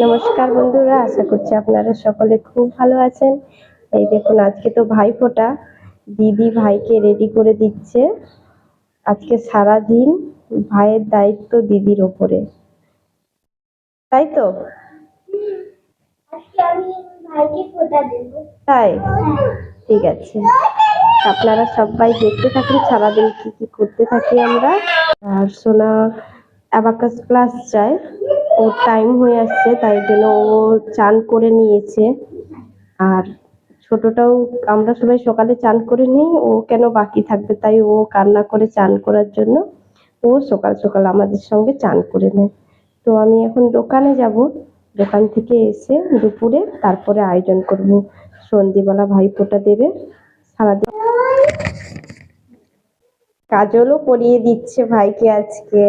নমস্কার বন্ধুরা আশা করছি আপনারা সকলে খুব ভালো আছেন। এই দেখুন আজকে তো ভাই ফোটা দিদি ভাইকে রেডি করে দিচ্ছে। আজকে সারা দিন ভাইয়ের দায়িত্ব দিদির ওপরে। তাই তো? তাই? ঠিক আছে। আপনারা সবাই দেখতে থাকুন সারাদিন কি কি করতে থাকি আমরা। আর সোনা অ্যাবাকাস ক্লাস যায় ওর টাইম হয়ে আসছে, তাই জন্য ও চান করে নিয়েছে। আর ছোটটাও আমরা সবাই সকালে চান করে নিই, ও কেন বাকি থাকবে? তাই ও কান্না করে চান করার জন্য ও সকাল সকাল আমাদের সঙ্গে চান করে নেয়। তো আমি এখন দোকানে যাব। দোকান থেকে এসে দুপুরে তারপরে আয়োজন করব। সন্ধেবেলা ভাইফোঁটা দেবে। সারাদিন কাজলও পরিয়ে দিচ্ছে ভাইকে আজকে।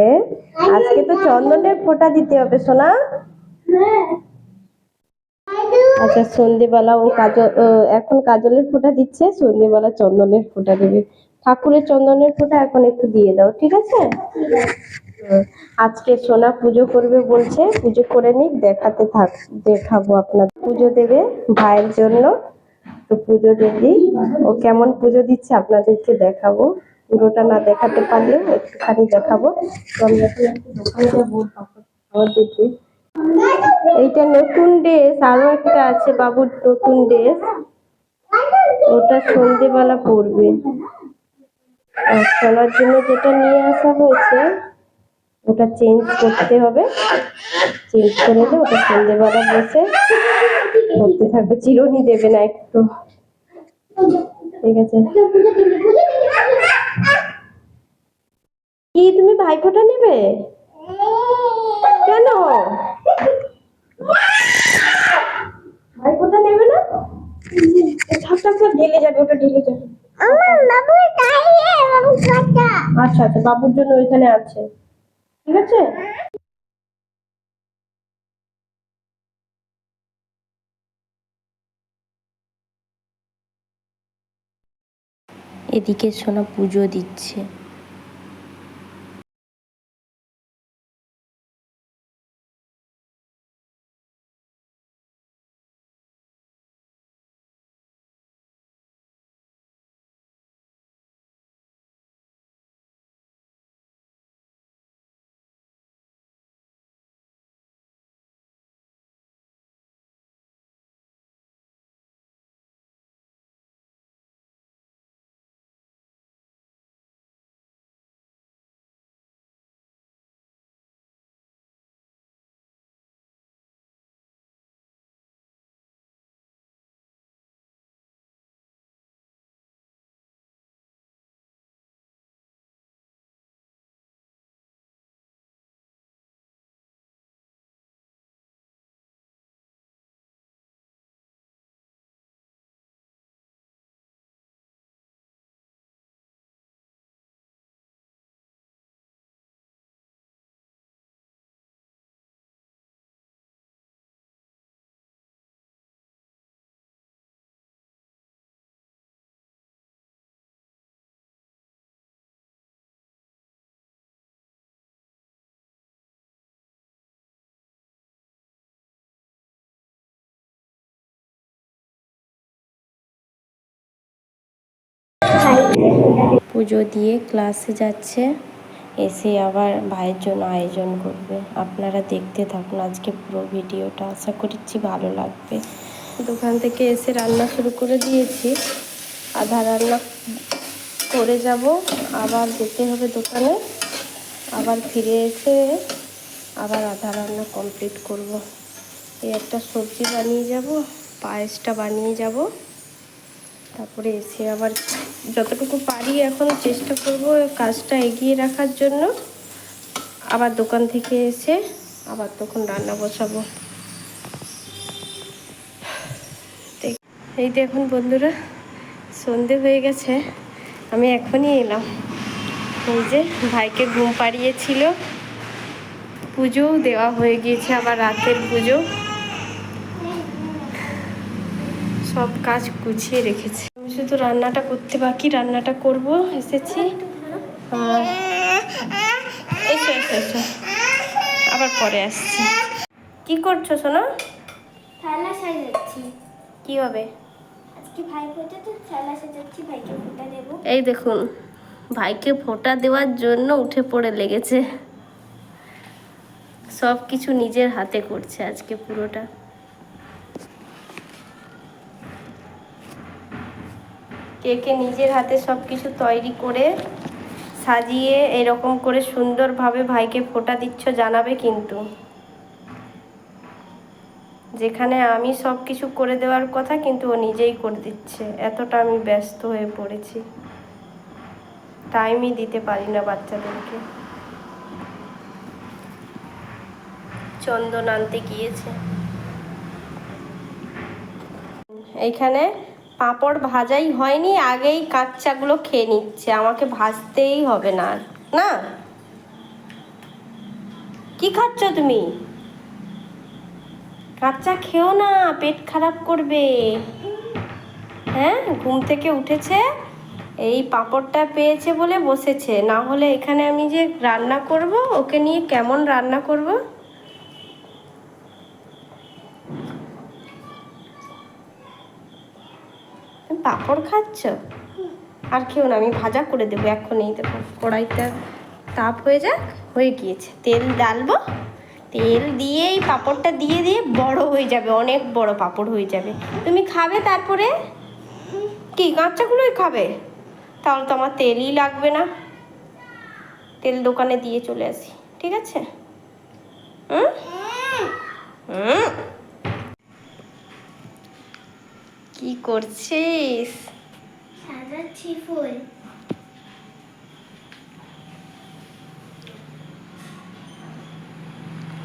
আজকে তো চন্দনের ফোঁটা দিতে হবে, সোনা। আচ্ছা সন্ধেবেলা ও কাজল এখন কাজলের ফোঁটা দিচ্ছে, সন্ধেবেলা চন্দনের ফোঁটা দেবে। ঠাকুরের চন্দনের ফোঁটা এখন একটু দিয়ে দাও, ঠিক আছে? আজকে সোনা পুজো করবে বলছে, পুজো করে নিক, দেখাতে থাক, দেখাবো আপনার পুজো দেবে ভাইয়ের জন্য, তো পুজো দেবি ও কেমন পুজো দিচ্ছে আপনাদেরকে দেখাবো। পুরোটা না দেখাতে পারলেও একটুখানি দেখাবো। এইটা নতুন ড্রেস, আরও একটা আছে বাবুর নতুন ড্রেস। ওটা সন্ধেবেলা পরবে। আর সোনার জন্য যেটা নিয়ে আসা হয়েছে, ওটা চেঞ্জ করতে হবে। চেঞ্জ করে দিয়ে ওটা সন্ধেবেলা বসে করতে থাকবে। চিরুনি দেবে না একটু। ঠিক আছে কি তুমি ভাইফোঁটা নেবে? কেন? ভাইফোঁটা নেবে না? থাক থাক থাক ঢেলে যাবে ওটা ঢেলে যাবে। আমার বাবু তাই বাবু কাটা আচ্ছা আচ্ছা বাবুর জন্য ওইখানে আছে। ঠিক আছে? এদিকে সোনা পুজো দিচ্ছে। পুজো দিয়ে ক্লাসে যাচ্ছে, এসে আবার ভাইয়ের জন্য আয়োজন করবে। আপনারা দেখতে থাকুন আজকে পুরো ভিডিওটা। আশা করছি ভালো লাগবে। দোকান থেকে এসে রান্না শুরু করে দিয়েছি। আধা রান্না করে যাব। আবার যেতে হবে দোকানে। আবার ফিরে এসে আবার আধা রান্না কমপ্লিট করব। এই একটা সবজি বানিয়ে যাব, পায়েসটা বানিয়ে যাব। তারপরে এসে আবার যতটুকু পারি এখন চেষ্টা করব কাজটা এগিয়ে রাখার জন্য। আবার দোকান থেকে এসে আবার তখন রান্না বসাবো। এই দেখুন বন্ধুরা, সন্ধে হয়ে গেছে, আমি এখনই এলাম। এই যে ভাইকে ঘুম পাড়িয়েছিল পুজোও দেওয়া হয়ে গিয়েছে আবার রাতের পুজো। সব কাজ গুছিয়ে রেখেছি। আমি শুধু রান্নাটা করতে বাকি রান্নাটা করব এসেছি। আর এসো এসো এসো। আবার পরে আসছি। কি করছ সোনা? থালা সাজাচ্ছি। কি হবে? আজকে ভাই ফোটা তো থালা সাজাচ্ছি ভাইকে ফোটা দেবো। এই দেখুন ভাইকে ফোঁটা দেওয়ার জন্য উঠে পড়ে লেগেছে। সব কিছু নিজের হাতে করছে আজকে পুরোটা। কেকে নিজের হাতে সব কিছু তৈরি করে সাজিয়ে এরকম করে সুন্দরভাবে ভাইকে ফোঁটা দিচ্ছ জানাবে কিন্তু। যেখানে আমি সব কিছু করে দেওয়ার কথা কিন্তু ও নিজেই করে দিচ্ছে। এতটা আমি ব্যস্ত হয়ে পড়েছি। টাইমই দিতে পারি না বাচ্চাদেরকে। চন্দন আনতে গিয়েছে। এইখানে পাঁপড় ভাজাই হয়নি, আগেই কাঁচাগুলো খেয়ে নিচ্ছে। আমাকে ভাজতেই হবে না। না? কি খাচ্ছ তুমি? কাঁচা খেও না, পেট খারাপ করবে। হ্যাঁ ঘুম থেকে উঠেছে, এই পাঁপড়টা পেয়েছে বলে বসেছে। না হলে এখানে আমি যে রান্না করব, ওকে নিয়ে কেমন রান্না করব তুমি পাঁপড় খাচ্ছ? আর খেও না, আমি ভাজা করে দেবো এখনই দেখো, কড়াইটা তাপ হয়ে যাক, হয়ে গিয়েছে। তেল ডালবো, তেল দিয়ে এই পাঁপড়টা দিয়ে দিয়ে বড় হয়ে যাবে, অনেক বড় পাঁপড় হয়ে যাবে। তুমি খাবে তারপরে? কি, কাঁচাগুলোই খাবে? তাহলে তো আমার তেলই লাগবে না। তেল দোকানে দিয়ে চলে আসি, ঠিক আছে? হুম? হুম। কি করছিস? সাজাচ্ছি ফুল।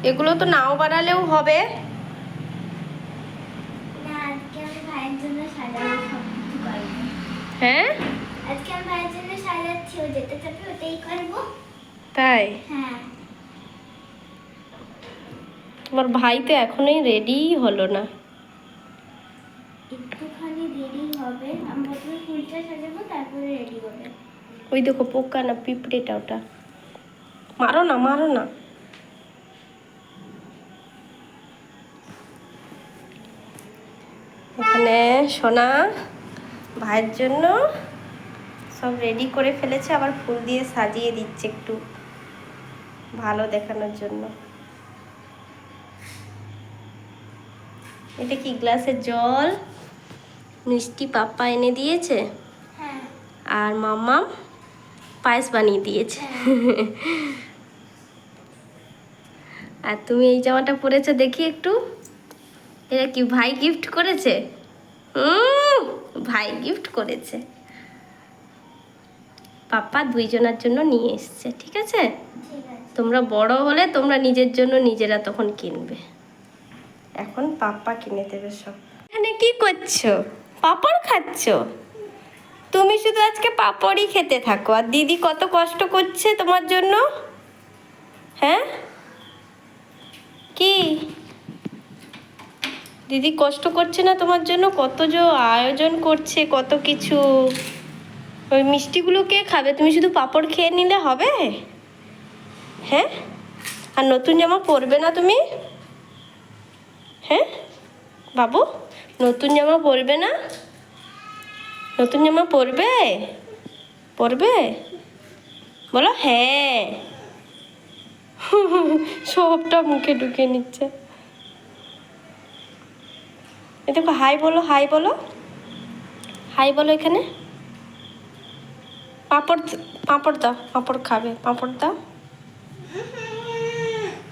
এগুলো তো নাও বানালেও হবে। হ্যাঁ? আজকে আমি ভাইয়ের জন্য সাজাচ্ছি ও যেতে চাপে ওটাই করব। তাই? হ্যাঁ। তোমার ভাই তো এখনোই রেডিই হলো না একটুখানি দেরি ওই দেখো পোকা না, পিঁপড়েটা ওটা। মারো না মারো না। এখানে সোনা ভাইয়ের জন্য সব রেডি করে ফেলেছে, আবার ফুল দিয়ে সাজিয়ে দিচ্ছে একটু ভালো দেখানোর জন্য। এটা কি, গ্লাসের জল? মিষ্টি পাপ্পা এনে দিয়েছে? হ্যাঁ। আর মাম্মাম পায়েস বানিয়ে দিয়েছে। আর তুমি এই জামাটা পরেছো দেখি একটু। এটা কি ভাই গিফট করেছে? ভাই গিফট করেছে। পাপা দুইজনের জন্য নিয়ে এসছে ঠিক আছে? ঠিক আছে। তোমরা বড় হলে তোমরা নিজের জন্য নিজেরা তখন কিনবে। এখন পাপ্পা কিনে দেবে সব। এখানে কি করছ? পাপড় খাচ্ছ? তুমি শুধু আজকে পাপড়ই খেতে থাকো। আর দিদি কত কষ্ট করছে তোমার জন্য? হ্যাঁ? কি? দিদি কষ্ট করছে না তোমার জন্য? কত যে আয়োজন করছে, কত কিছু। ওই মিষ্টিগুলো কে খাবে? তুমি শুধু পাপড় খেয়ে নিলে হবে? হ্যাঁ? আর নতুন জামা পরবে না তুমি? হ্যাঁ? বাবু? নতুন জামা পরবে না? নতুন জামা পরবে? পরবে? বলো হ্যাঁ। সবটা মুখে ঢুকে নিচ্ছে। এ দেখো হাই বলো হাই বলো। হাই বলো এখানে। পাঁপড় পাঁপড় দাও পাঁপড় খাবে পাঁপড় দাও।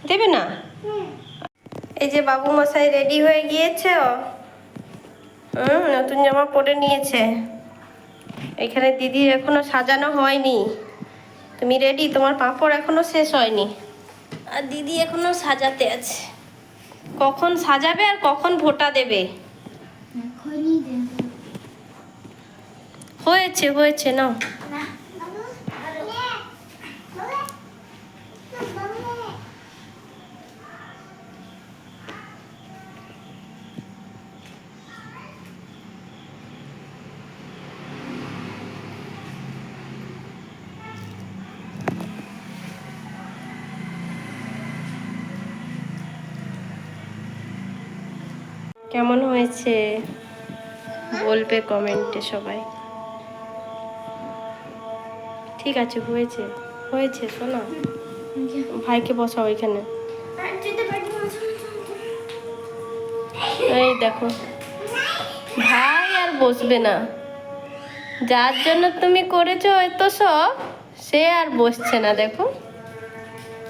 দেবে না? এই যে বাবু মশাই রেডি হয়ে গিয়েছে হুম নতুন জামা পরে নিয়েছে। এখানে দিদির এখনও সাজানো হয়নি। তুমি রেডি তোমার পাঁপড় এখনও শেষ হয়নি। আর দিদি এখনও সাজাতে আছে। কখন সাজাবে আর কখন ভোটা দেবে। হয়েছে হয়েছে নাও। না কেমন হয়েছে? বলবে কমেন্টে সবাই। ঠিক আছে, হয়েছে। হয়েছে, শোনা। ভাইকে পারি মাঝে এই দেখো। ভাই আর বসবে না। যার জন্য তুমি করেছ এত সব, সে আর বসছে না, দেখো।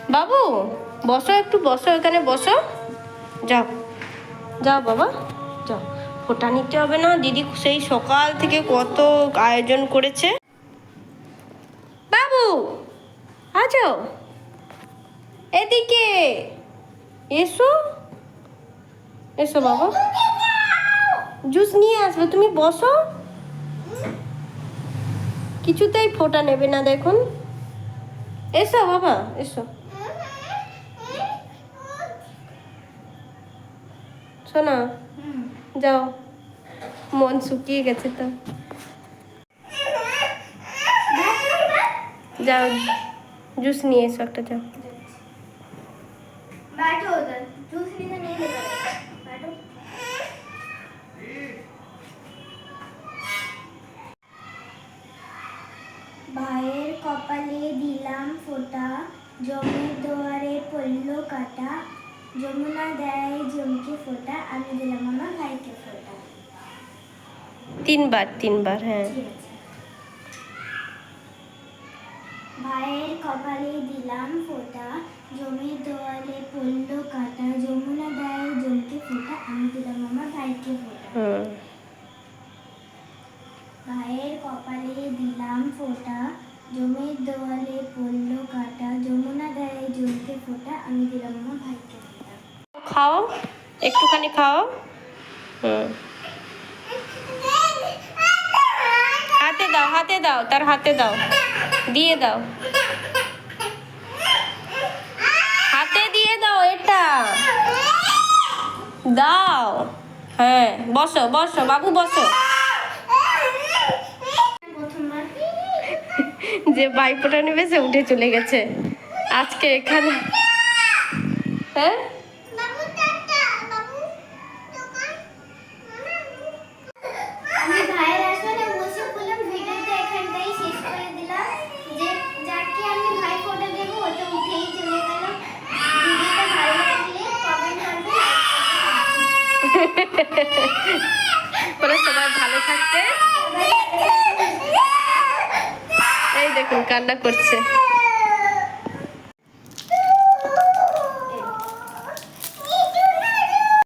বাবু, বসো, একটু বসো, এখানে বসো। যাও। যাও বাবা, যাও। ফোটা নিতে হবে না। দিদি সেই সকাল থেকে কত আয়োজন করেছে। বাবু আছো এদিকে। এসো। এসো বাবা। জুস নিয়ে আসবে, তুমি বসো। কিছুতেই ফোটা নেবে না, দেখুন। এসো বাবা, এসো। শোনা? যাও। মন শুকিয়ে গেছে তো। যাও জুস নিয়ে এসো একটা, যাও। ভাইয়ের কপালে দিলাম ফোটা, জমির দোয়ারে পড়ল কাটা। যমুনা দেয় জমকে ফোঁটা আমি দিলাম আমার ভাইকে ফোঁটা। তিনবার তিনবার হ্যাঁ। ভাইয়ের কপালে দিলাম ফোঁটা জমির দোয়ালে পড়ল কাটা যমুনা দেয় জমকে ফোঁটা আমি দিলাম আমার ভাইকে ফোঁটা। হুম। ভাইয়ের কপালে দিলাম ফোঁটা জমির দোয়ালে পড়ল কাটা যমুনা দেয় জমকে ফোঁটা আমি দিলাম আমার ফোঁটা খাও, একটুখানি খাও। হুম হাতে দাও হাতে দাও, তার হাতে দাও। দিয়ে দাও। হাতে দিয়ে দাও এটা। দাও। হ্যাঁ বসো বসো, বাবু, বসো। যে বাইপোটা নেবে সে উঠে চলে গেছে। আজকে এখানে হ্যাঁ আমি ভাইয়ের আসলে বসে বললাম ভিডিওটা এখানটাই শেষ করে দিলাম যে যাকে আমি ভাই ফটো দেবো ওটা উঠেই চলে গেল ভিডিওটা ভালো লাগলে কমেন্ট করবে বলে সবাই ভালো থাকতে। এই দেখুন কান্না করছে।